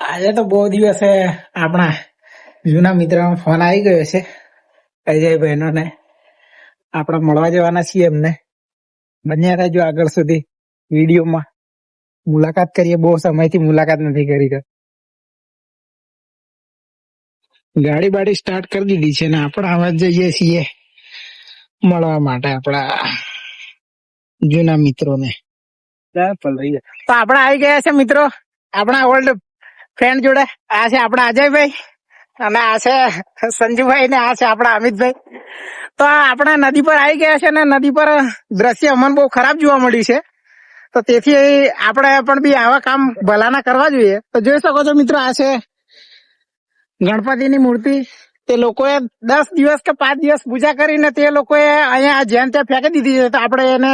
આજે તો બહુ દિવસે આપણા જૂના મિત્ર ફોન આવી ગયો છે અજયભાઈનો ને આપણે મળવા જવાના છીએ એમને. બન્યા રહેજો આગળ સુધી વિડીયોમાં. મુલાકાત કરીએ બહુ સમયથી મુલાકાત નથી કરી તો. ગાડી બાડી સ્ટાર્ટ કરી દીધી છે ને આપણે હવે જઈએ છીએ મળવા માટે આપણા જૂના મિત્રોને. તો આપણે આવી ગયા છે મિત્રો. આપણા ઓલ્ડ ફ્રેન્ડ જોડે. આ છે આપણા અજયભાઈ અને આ છે સંજુભાઈ ને આ છે આપણા અમિતભાઈ. તો આપણે નદી પર આવી ગયા છે ને નદી પર દ્રશ્ય અમને બહુ ખરાબ જોવા મળ્યું છે. તો તેથી આપણે પણ બી આવા કામ ભલાના કરવા જોઈએ. તો જોઈ શકો છો મિત્રો, આ છે ગણપતિની મૂર્તિ. તે લોકોએ દસ દિવસ કે પાંચ દિવસ પૂજા કરીને તે લોકોએ અહીંયા જેમ ત્યાં ફેંકી દીધી છે. તો આપણે એને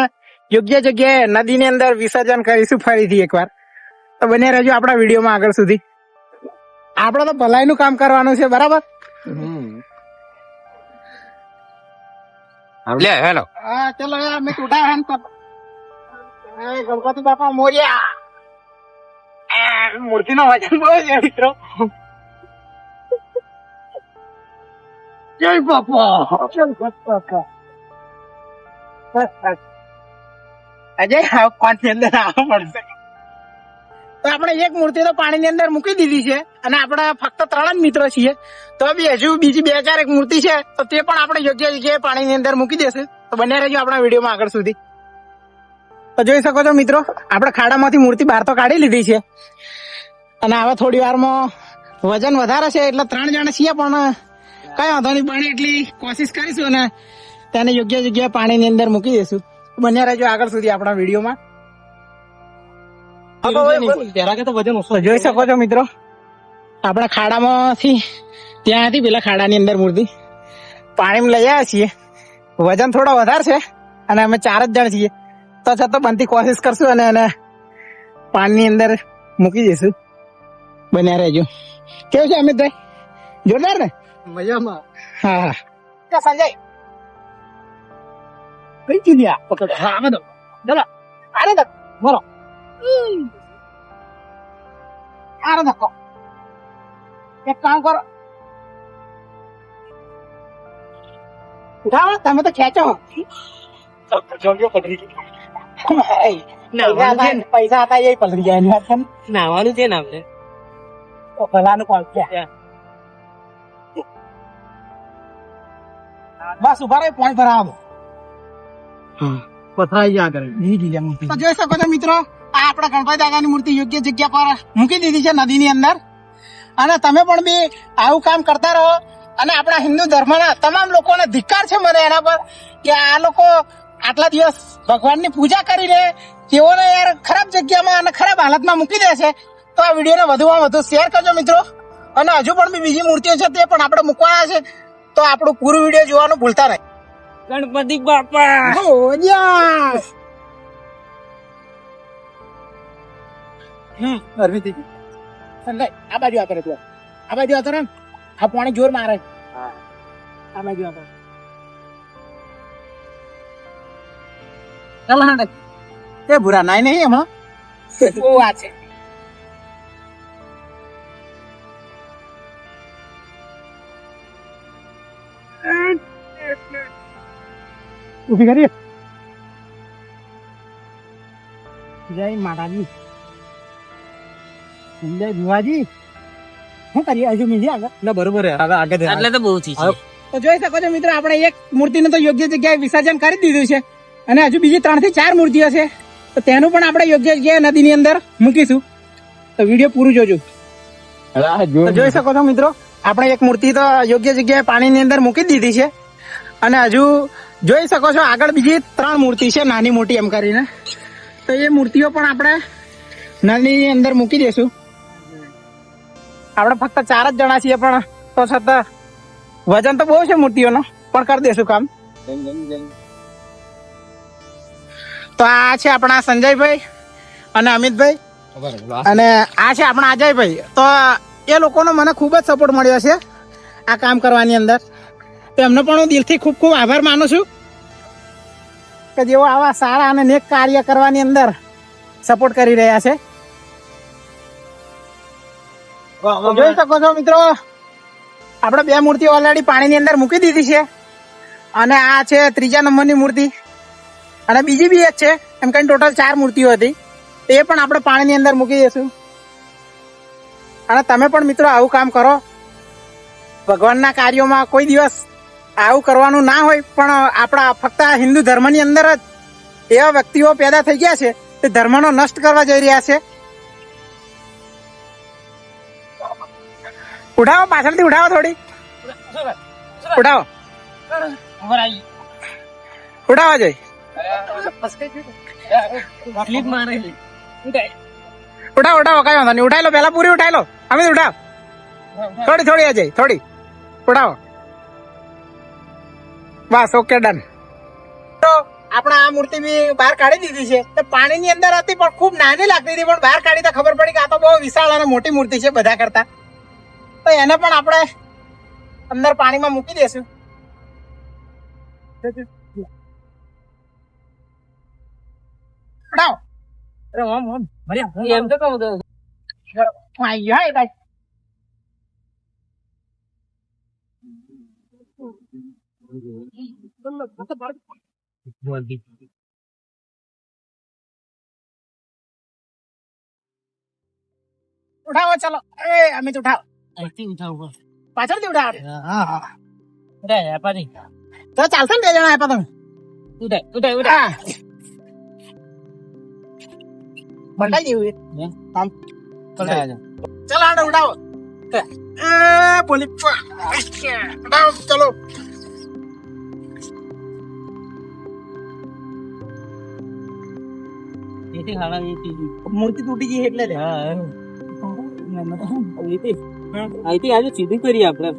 યોગ્ય જગ્યાએ નદીની અંદર વિસર્જન કરીશું ફરીથી એકવાર. તો બને રહેજો આપણા વિડીયોમાં આગળ સુધી. આપણે તો ભલાઈ નું કામ કરવાનું છે બરાબર? લે હેલો. હા ચલો યાર મેં ઉઠા હે ગણપતિ બાપા મોર્યા. મૂર્તિ નો વજન બહુ છે મિત્રો. જય બાપા. જય બાપા. અજય અંદર આવવા પડશે. તો આપણે એક મૂર્તિ તો પાણીની અંદર મૂકી દીધી છે અને આપણે ફક્ત ત્રણ જ મિત્રો છીએ. તો બી હજુ બીજી બે ચાર એક મૂર્તિ છે, તો તે પણ આપણે યોગ્ય જગ્યાએ પાણીની અંદર મૂકી દેશે. તો બને રહેજો આપણા વિડીયોમાં આગળ સુધી. તો જોઈ શકો છો મિત્રો, આપણે ખાડામાંથી મૂર્તિ બહાર તો કાઢી લીધી છે. અને હવે થોડી વારમાં વજન વધારે છે એટલે ત્રણ જણા છીએ પણ કઈ વાંધો નહીં, પાણી એટલી કોશિશ કરીશું અને તેને યોગ્ય જગ્યાએ પાણીની અંદર મૂકી દઈશું બન્યા રહેજો આગળ સુધી આપણા વિડીયોમાં. જોઈ શકો છો મિત્રો. આપણે ખાડામાંથી ત્યાંથી પેલા ખાડાની અંદર મૂર્તિ. પાણીમાં લઈ આવ્યા છીએ. વજન થોડો વધારે છે અને અમે ચાર જ જણ છીએ. તો છતાં બનતી કોશિશ કરશું અને એને પાણીની અંદર મૂકી દઈશું. બન્યા રહેજો. કેવું છે અમિતભાઈ? જોરદાર ને? મજામાં. હા હા. સંજય. કઈ ચીજ આ પકડ. હા આમાં દો ચલો. આરે દો બોલો. આરે ધક્કો એક કામ કરો ઉઠાવો તમે તો ખેંચો પૈસા હતા- એ પલરી ગયા એની વાત છે ને. નાવાનું છે ને આપણે ભલાનું કોણ છે બસ ઊભા રહી પોઈન્ટ પર આવો પથરાઈ તો જોઈ શકો છો મિત્રો આપણા ગણપતિ દાદાની મૂર્તિ યોગ્ય જગ્યા પર મૂકી દીધી છે નદીની અંદર. અને તમે પણ બી આવું કામ કરતા રહો. અને આપણા હિન્દુ ધર્મના તમામ લોકોને ધિક્કાર છે મને એના પર કે આ લોકો આટલા દિવસ ભગવાનની પૂજા કરીને તેઓને યાર ખરાબ જગ્યામાં અને ખરાબ હાલતમાં મૂકી દે છે. તો આ વિડીયોને વધુમાં વધુ શેર કરજો મિત્રો. અને હજુ પણ બી બીજી મૂર્તિઓ છે તે પણ આપણે મૂકવાના છે. તો આપણું પૂરું વીડિયો જોવાનું ભૂલતા નહીં. ગણપતિ બાપા. હમ અરવિંદ સંજય આ બાજુ આ કરે તું. આ બાજુ રહે ને આ પાણી જોર મારે. આ બાજુ આવતો ચાલો હા તે ભૂરા નાય નહીં એમાં બહુ આ છે. ઊભી કરીએ જય માતાજી. જય ભુવાજી શું કરીએ? હજુ મીજી આગળ? ના બરોબર હે હવે આગળ એટલે તો બહુ થી છે. તો જોઈ શકો છો મિત્રો આપણે એક મૂર્તિનું તો યોગ્ય જગ્યાએ વિસર્જન કરી દીધું છે. અને હજુ બીજી ત્રણથી ચાર મૂર્તિઓ છે. તો તેનું પણ આપણે યોગ્ય જગ્યાએ નદીની અંદર મૂકીશું. તો વીડિયો પૂરું જોજો. જોઈ શકો છો મિત્રો આપણે એક મૂર્તિ તો યોગ્ય જગ્યાએ પાણીની અંદર મૂકી દીધી છે. અને હજુ જોઈ શકો છો આગળ બીજી ત્રણ મૂર્તિ છે નાની મોટી એમ કરીને. તો એ મૂર્તિઓ પણ આપણે નદીની અંદર મૂકી દઈશું આપણે ફક્ત ચાર જ જણા છીએ પણ તો છતાં વજન તો બહુ છે મૂર્તિઓનો. પણ કરી દેશું કામ. તો આ છે આપણા સંજયભાઈ અને અમિતભાઈ. અને આ છે આપણા અજયભાઈ. તો એ લોકોનો મને ખૂબ જ સપોર્ટ મળ્યો છે આ કામ કરવાની અંદર. તો એમનો પણ હું દિલથી ખૂબ ખૂબ આભાર માનું છું કે જેઓ આવા સારા અને નેક કાર્ય કરવાની અંદર સપોર્ટ કરી રહ્યા છે. જોઈ શકો છો મિત્રો આપણે બે મૂર્તિ ઓલરેડી પાણીની અંદર મૂકી દીધી છે. અને આ છે ત્રીજા નંબરની મૂર્તિ. અને બીજી બી એક છે એમ કઈ ટોટલ ચાર મૂર્તિઓ હતી. એ પણ આપણે પાણીની અંદર મૂકી દઈશું. અને તમે પણ મિત્રો આવું કામ કરો. ભગવાનના કાર્યોમાં કોઈ દિવસ આવું કરવાનું ના હોય પણ આપણા ફક્ત હિન્દુ ધર્મની અંદર જ એવા વ્યક્તિઓ પેદા થઈ ગયા છે તે ધર્મનો નષ્ટ કરવા જઈ રહ્યા છે. ઉઠાવો, પાછળથી ઉઠાવો થોડી. ઉઠાવો. ઉઠાવો જોઈ. ઉઠાવો ઉઠાવો, કઈ વાંધો નહીં. ઉઠાઈ લો પેલા પૂરી ઉઠાઈ લો. અમે ઉઠાવ. થોડી થોડી અજય થોડી. ઉઠાવો. બસ ઓકે ડન તો આપણે આ મૂર્તિ બી બહાર કાઢી દીધી છે. તો પાણીની અંદર હતી, પણ ખૂબ નાની લાગતી હતી, પણ બહાર કાઢી તો ખબર પડી કે આ તો બહુ વિશાળ અને મોટી મૂર્તિ છે બધા કરતા. તો એને પણ આપણે અંદર પાણીમાં મૂકી દેશું. ઉઠાવો અરે ઓમ ઓમ. ભર્યા એમ તો કહું તો. આવી ગયો ભાઈ. ઉઠાવો ચલો. એ અમિત ઉઠાવો. અહીંથી ઉઠાવું પાછળથી ઉઠાવો હા હા ઉઠાય પાછી તો ચાલશે ને બે જણા આપ્યા તમે ઉઠાય ઉઠાય ઉઠાય હા બંધાઈ જેવું એ. આમ ઉઠાય ચલો આડો ઉડાવો એ બોલી ઉડાવો ચલો એથી હાડા એથી મૂર્તિ તૂટી ગઈ એટલે રે હા અહીંથી આજે સીધું કરીએ આપણે.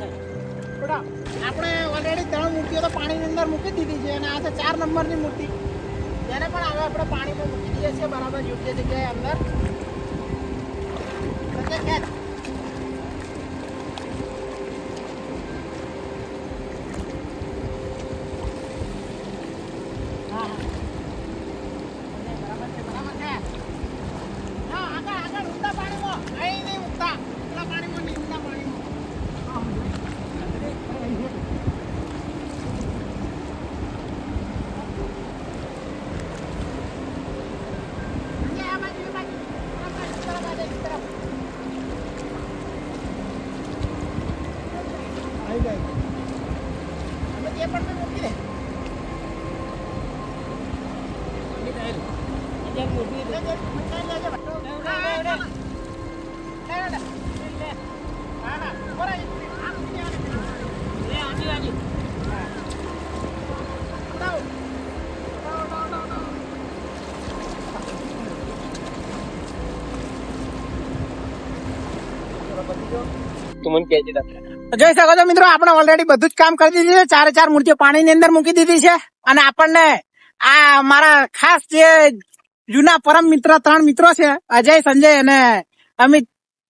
બસ આપણે ઓલરેડી ત્રણ મૂર્તિઓ તો પાણીની અંદર મૂકી દીધી છે અને આ છે ચાર નંબરની મૂર્તિ. તેને પણ હવે આપણે પાણીમાં મૂકી દઈએ છીએ બરાબર યોગ્ય જગ્યાએ અંદર. સંજય ખેંચ. હા, હા. સંજય, બરાબર છે, બરાબર છે. ના, આગળ, આગળ, ઊંડા પાણીમાં. અહીં નહીં ઊંડા. ઊંડા પાણીમાં નહીં, ઊંડા પાણીમાં. તું મને મિત્રો, આપણે ઓલરેડી બધું જ કામ કરી દીધું છે. ચારે ચાર મૂર્તિઓ પાણીની અંદર મૂકી દીધી છે. અને આપણને આ મારા ખાસ જે જૂના પરમ મિત્ર ત્રણ મિત્રો છે, અજય, સંજય અને અમિત,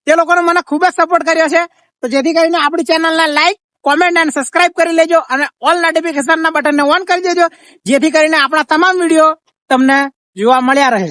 તે લોકોનો મને ખૂબ જ સપોર્ટ કર્યો છે. તો જેથી કરીને આપણી ચેનલને લાઈક કોમેન્ટ અને સબસ્ક્રાઇબ કરી લેજો અને ઓલ નોટિફિકેશન ના બટનને ઓન કરી દેજો, જેથી કરીને આપણા તમામ વીડિયો તમને જોવા મળ્યા રહે.